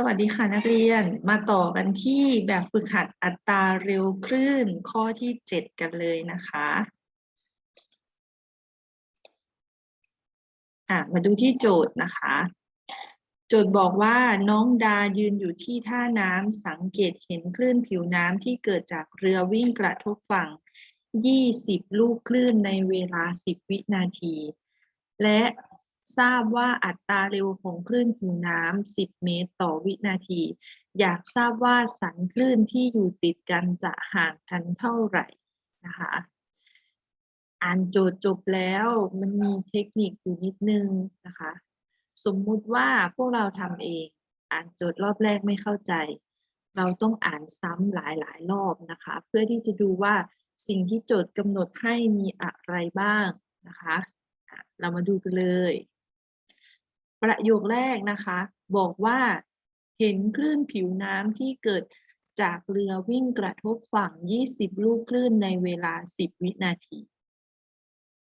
สวัสดีค่ะนักเรียนมาต่อกันที่แบบฝึกหัดอัตราเร็วคลื่นข้อที่ 7 กันเลยนะคะอะมาดูที่โจทย์นะคะ โจทย์บอกว่าน้องดายืนอยู่ที่ท่าน้ำสังเกตเห็นคลื่นผิวน้ำที่เกิดจากเรือวิ่งกระทบฝั่ง 20 ลูกคลื่นในเวลา 10 วินาที และ ทราบว่าอัตราเร็วของคลื่นผิวน้ำ10 เมตรต่อวินาที อยากทราบว่าสันคลื่นที่อยู่ติดกันจะห่างกันเท่าไหร่นะคะอ่านโจทย์จบแล้วมันมีเทคนิคอยู่นิดนึงนะคะ สมมุติว่าพวกเราทำเอง อ่านโจทย์รอบแรกไม่เข้าใจ เราต้องอ่านซ้ำหลายๆ รอบนะคะ เพื่อที่จะดูว่าสิ่งที่โจทย์กำหนดให้มีอะไรบ้างนะคะอะเรามาดูกันเลย ประโยคแรกนะคะ บอกว่าเห็นคลื่นผิวน้ำที่เกิดจากเรือวิ่งกระทบฝั่ง 20 ลูกคลื่นในเวลา 10 วินาที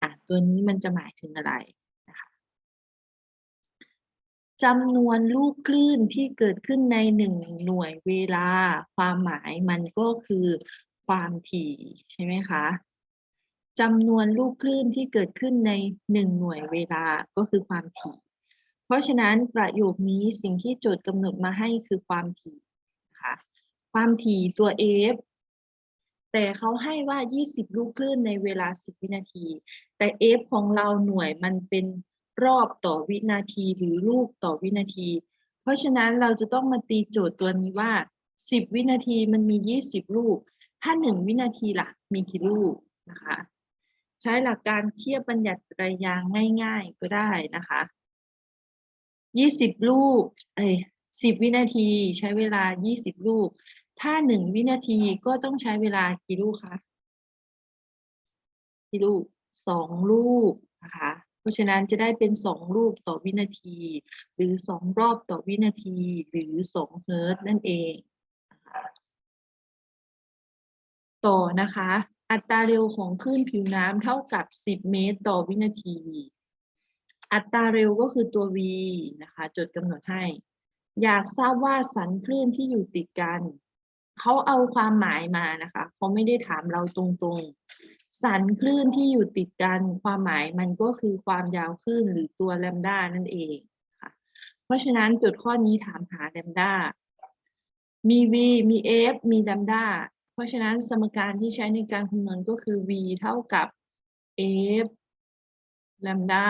อะ ตัวนี้มันจะหมายถึงอะไรนะคะจำนวนลูกคลื่นที่เกิดขึ้นในหนึ่งหน่วยเวลา ความหมายมันก็คือความถี่ใช่ไหมคะจำนวนลูกคลื่นที่เกิดขึ้นในหนึ่งหน่วยเวลาก็คือความถี่ เพราะฉะนั้นประโยคนี้สิ่งที่โจทย์กำหนดมาให้คือความถี่นะคะความถี่ตัว f แต่เขาให้ว่า 20 ลูกคลื่นในเวลา 10 วินาที แต่ f ของเราหน่วยมันเป็นรอบต่อวินาทีหรือลูกต่อวินาที เพราะฉะนั้นเราจะต้องมาตีโจทย์ตัวนี้ว่า 10 วินาทีมันมี 20 ลูก ถ้า 1 วินาทีล่ะ มีกี่ลูกนะคะ ใช้หลักการเทียบบัญญัติไตรยางง่าย ๆ ก็ได้นะคะ 20ลูกเอ้ย10วินาทีใช้เวลา20ลูก ถ้า1วินาทีก็ต้องใช้เวลากี่ลูกคะกี่ลูก2ลูกนะคะเพราะฉะนั้นจะได้เป็น2ลูกต่อวินาที หรือ2รอบต่อวินาที หรือ2เฮิร์ต์นั่นเอง ต่อนะคะ อัตราเร็วของคลื่นผิวน้ำเท่ากับ 10 เมตรต่อวินาที อัตราเร็วก็คือตัว v นะคะจดกำหนดให้ อยากทราบว่าสันคลื่นที่อยู่ติดกัน เขาเอาความหมายมานะคะเขาไม่ได้ถามเราตรงๆ สันคลื่นที่อยู่ติดกัน ความหมายมันก็คือความยาวคลื่นหรือตัวแลมด้านั่นเองค่ะเพราะฉะนั้นจทย์ข้อนี้ถามหาแลมด้ามี v มี f มีแลมด้าเพราะฉะนั้นสมการที่ใช้ในการคำนวณก็คือ v เท่ากับ f แลมด้า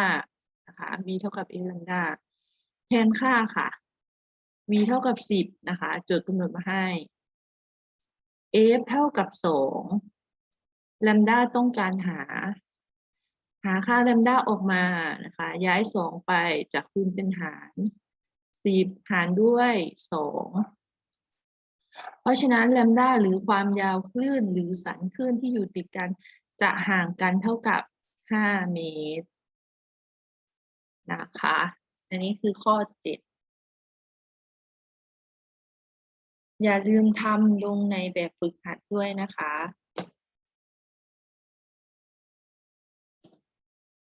นะคะ v เท่ากับ f แลมด้าแทนค่าค่ะ v เท่ากับ10นะคะโจทย์กำหนดมาให้ f เท่ากับ2แลมด้าต้องการหา หาค่าแลมด้าออกมานะคะ ย้าย2ไปจากคูณเป็นหาร10หารด้วย2เพราะฉะนั้นแลมด้าหรือความยาวคลื่นหรือสันคลื่นที่อยู่ติดกันจะห่างกันเท่ากับ 5 เมตร นะคะ อันนี้คือข้อเจ็ดอย่าลืมทำลงในแบบฝึกหัดด้วยนะคะ